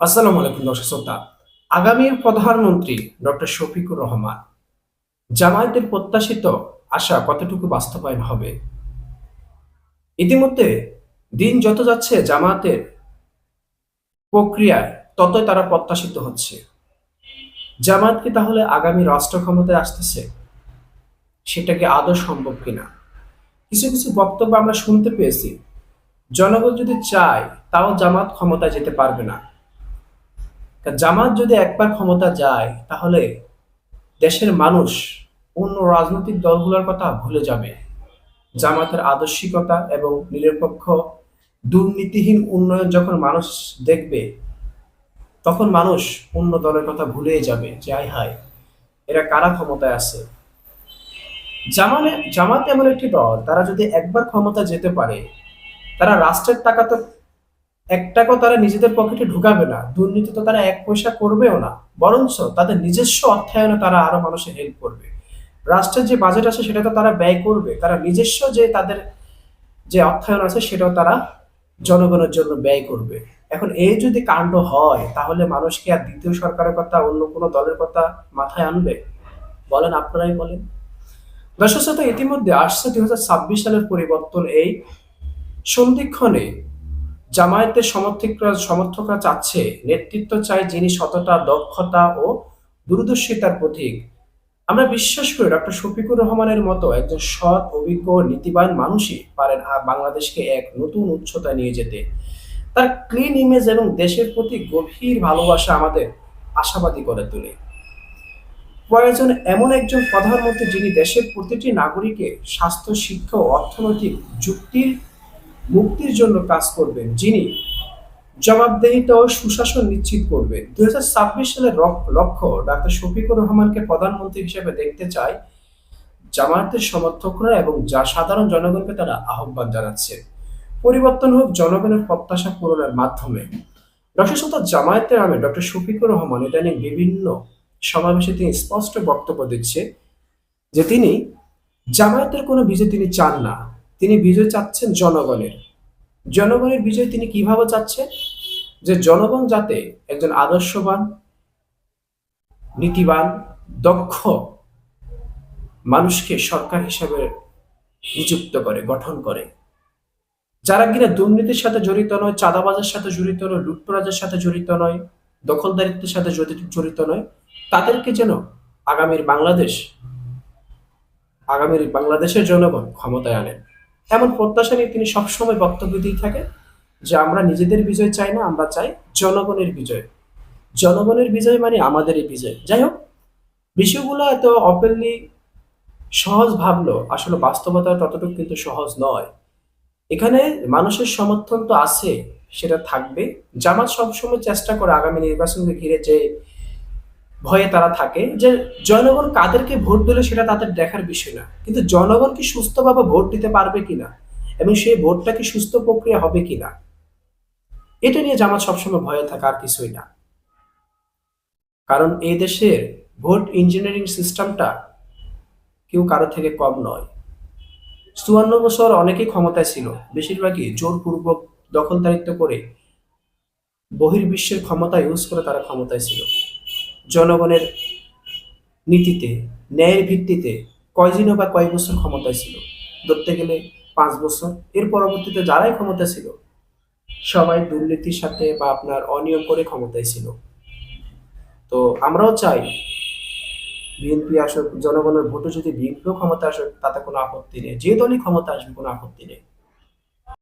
আসসালামু আলাইকুম দর্শক শ্রোতা। আগামীর প্রধানমন্ত্রী ডক্টর শফিকুর রহমান, জামায়াতের প্রত্যাশিত আশা কতটুকু বাস্তবায়ন হবে? ইতিমধ্যে দিন যত যাচ্ছে, জামায়াতের প্রক্রিয়ায় ততই তারা প্রত্যাশিত হচ্ছে। জামায়াত কি তাহলে আগামী রাষ্ট্র ক্ষমতায় আসতেছে সেটাকে আদৌ সম্ভব কিনা? কিছু কিছু বক্তব্য আমরা শুনতে পেয়েছি। জনগণ যদি চায়, তাও জামাত ক্ষমতায় যেতে পারবে না। জামাত যদি একবার ক্ষমতা যায়, তাহলে দেশের মানুষ অন্য রাজনৈতিক দলগুলোর কথা ভুলে যাবে। জামাতের আদর্শিকতা এবং নিরপেক্ষ, দুর্নীতিহীন উন্নয়ন যখন মানুষ দেখবে, তখন মানুষ অন্য দলের কথা ভুলেই যাবে যে, আয় হায়, এরা কারা ক্ষমতায় আছে? জামানে জামাত এমন একটি দল, তারা যদি একবার ক্ষমতা যেতে পারে, তারা রাষ্ট্রের টাকা তো এক টাকাও তারা নিজেদের পকেটে ঢুকাবে না, দুর্নীতি তো তারা এক পয়সা করবেও না, বরঞ্চ তাদের নিজস্ব অর্থায়নে তারা আরও মানুষের হেল্প করবে। রাষ্ট্রের যে বাজেট আছে সেটা তো তারা ব্যয় করবে, তারা নিজস্ব যে তাদের যে অর্থায়ন আছে সেটাও তারা জনগণের জন্য ব্যয় করবে। এখন এই যদি কাণ্ড হয়, তাহলে মানুষ কি আর দ্বিতীয় সরকারের কথা, অন্য কোনো দলের কথা মাথায় আনবে? বলেন, আপনারাই বলেন। দর্শক ইতিমধ্যে আসছে দুই সালের পরিবর্তন এই সন্ধিক্ষণে। জামায়াতের সমর্থকরা সমর্থকরা চাচ্ছে নেতৃত্ব চাই যিনি সততা, দক্ষতা ও দূরদর্শিতার প্রতীক। আমরা বিশ্বাস করি ডক্টর শফিকুর রহমানের মতো একজন সৎ, অভিজ্ঞ, নীতিবান মানুষই পারেন বাংলাদেশকে এক নতুন উচ্চতা নিয়ে যেতে। তার ক্লিন ইমেজ এবং দেশের প্রতি গভীর ভালোবাসা আমাদের আশাবাদী করে তোলে। প্রয়োজন এমন একজন প্রধানমন্ত্রী যিনি দেশের প্রতিটি নাগরিকের স্বাস্থ্য, শিক্ষা ও অর্থনৈতিক যুক্তির মুক্তির জন্য কাজ করবেন, যিনি জবাবদেহিতা ও সুশাসন নিশ্চিত করবেন। দু হাজার ছাব্বিশ সালের লক্ষ্য ডাক্তার শফিকুর রহমানকে প্রধানমন্ত্রী হিসেবে দেখতে চায় জামায়াতের সমর্থকরা এবং যা সাধারণ জনগণকে তারা আহ্বান জানাচ্ছে। পরিবর্তন হোক, জনগণের প্রত্যাশা পূরণের মাধ্যমে। সত্তা জামায়াতের নামে ডক্টর শফিকুর রহমান ইদানিং বিভিন্ন সমাবেশে তিনি স্পষ্ট বক্তব্য দিচ্ছে যে তিনি জামায়াতের কোনো বিজয় তিনি চান না। তিনি বিজয় চাচ্ছেন জনগণের। জনগণের বিজয় তিনি কীভাবে চাচ্ছেন যে জনগণ যাতে একজন আদর্শবান, নীতিবান, দক্ষ মানুষকে সরকার হিসাবে নিযুক্ত করে, গঠন করে। যারা কিনা দুর্নীতির সাথে জড়িত নয়, চাঁদাবাজের সাথে জড়িত নয়, লুটতরাজের সাথে জড়িত নয়, দখলদারিত্বের সাথে জড়িত জড়িত নয়, তাদেরকে যেন আগামীর বাংলাদেশ, আগামীর বাংলাদেশের জনগণ ক্ষমতায় আনেন। এমন প্রত্যাশা নিয়ে তিনি সবসময় বক্তব্য দিয়ে থাকেন যে আমরা নিজেদের বিজয় চাই না, আমরা চাই জনগণের বিজয়। জনগণের বিজয় মানে আমাদেরই বিজয়। যাই হোক, বিষয়গুলো এত অপেনলি সহজ ভাবলো, আসলে বাস্তবতা ততটুকু কিন্তু সহজ নয়। এখানে মানুষের সমর্থন তো আছে, সেটা থাকবে। জামাত সবসময় চেষ্টা করে আগামী নির্বাচনকে ঘিরে যে ভয়ে তারা থাকে যে জনগণ কাদেরকে ভোট দিলে সেটা তাদের দেখার বিষয় না। কিন্তু জনগণ কি সুস্থভাবে ভোট দিতে পারবে কিনা? এবং সেই ভোটটা কি সুস্থ প্রক্রিয়া হবে কিনা? এটা নিয়ে জামাত সবসময় ভয়ে থাকা, আর কিছুই না। কারণ এই দেশের ভোট ইঞ্জিনিয়ারিং সিস্টেমটা কেউ কারও থেকে কম নয়। চুয়ান্ন বছর অনেকেই ক্ষমতায় ছিল, বেশিরভাগই জোরপূর্বক দখলদারিত্ব করে বহির্বিশ্বের ক্ষমতা ইউজ করে তারা ক্ষমতায় ছিল। জনগণের নীতিতে, ন্যায়ের ভিত্তিতে কয়দিনও বা কয়েক বছর ক্ষমতায় ছিল? ধরতে গেলে পাঁচ বছর। এর পরবর্তীতে যারাই ক্ষমতা ছিল, সবাই দুর্নীতির সাথে বা আপনার অনিয়ম করে ক্ষমতায় ছিল। তো আমরাও চাই বিএনপি আসুক, জনগণের ভোটে যদি বিএনপিও ক্ষমতা আসুক, তাতে কোনো আপত্তি নেই। যে দলই ক্ষমতা আসবে, কোনো আপত্তি নেই।